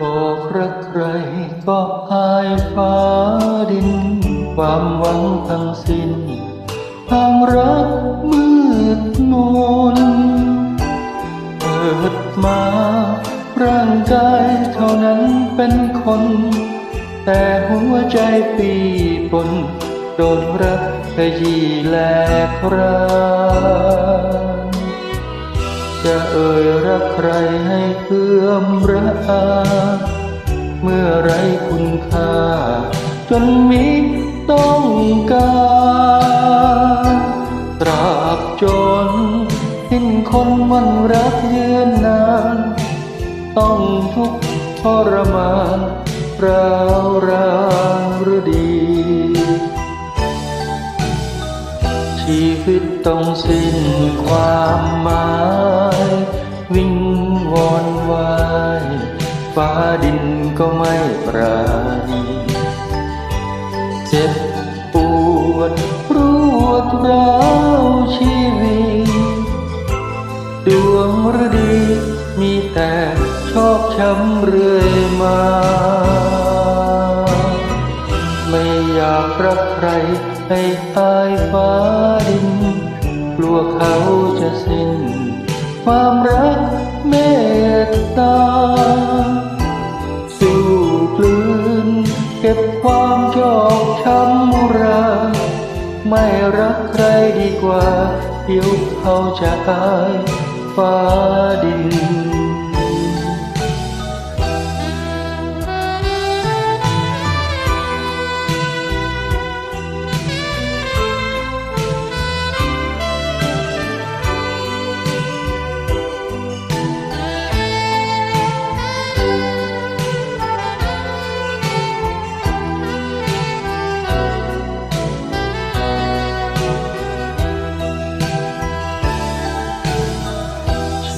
บอกรักใครก็อายฟ้าดิน ความหวังทั้งสิ้นทางรักมืดมนเกิดมาร่างกายเท่านั้นเป็นคน แต่หัวใจปีปนโดนรักขยี่แลกราก จะเอ่ยรักใครให้เพื่อมระอาเมื่อไรคุณค่า จนมีต้องการตราบจนเห็นคนมันรักเยือนนาน ต้องทุกข์ทรมานราวราน เจ็บปวดรวดร้าวชีวิตดวงฤดีมีแต่ชอกช้ำเรื่อยมา ไม่อยากรักใครให้ตายฟ้าดิน กลัวเขาจะสิ้น ความรักเมตตา ไม่รักใครดีกว่าเดี๋ยวเขาจะตายฟ้าดิน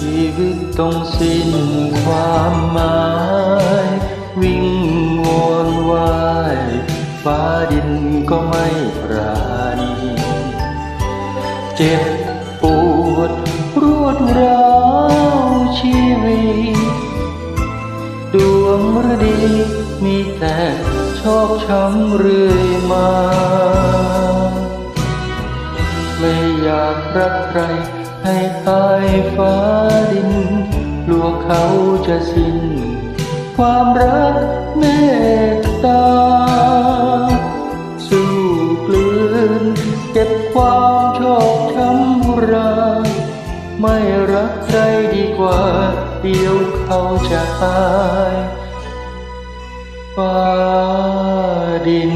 ชีวิตต้องสิ้นความหมาย วิ่งวนวายฟ้าดินก็ไม่ปราณีเจ็บปวดรวดร้าวชีวิต ดวงฤดีมีแต่ชอกช้ำเรื่อยมา ไม่อยากรักใคร ให้ตายฟ้าดินกลัวเขาจะสิ้น ความรักเมตตา สู้กลืน เก็บความชอกช้ำรา ไม่รักใครดีกว่า เดียวเขาจะตายฟ้าดิน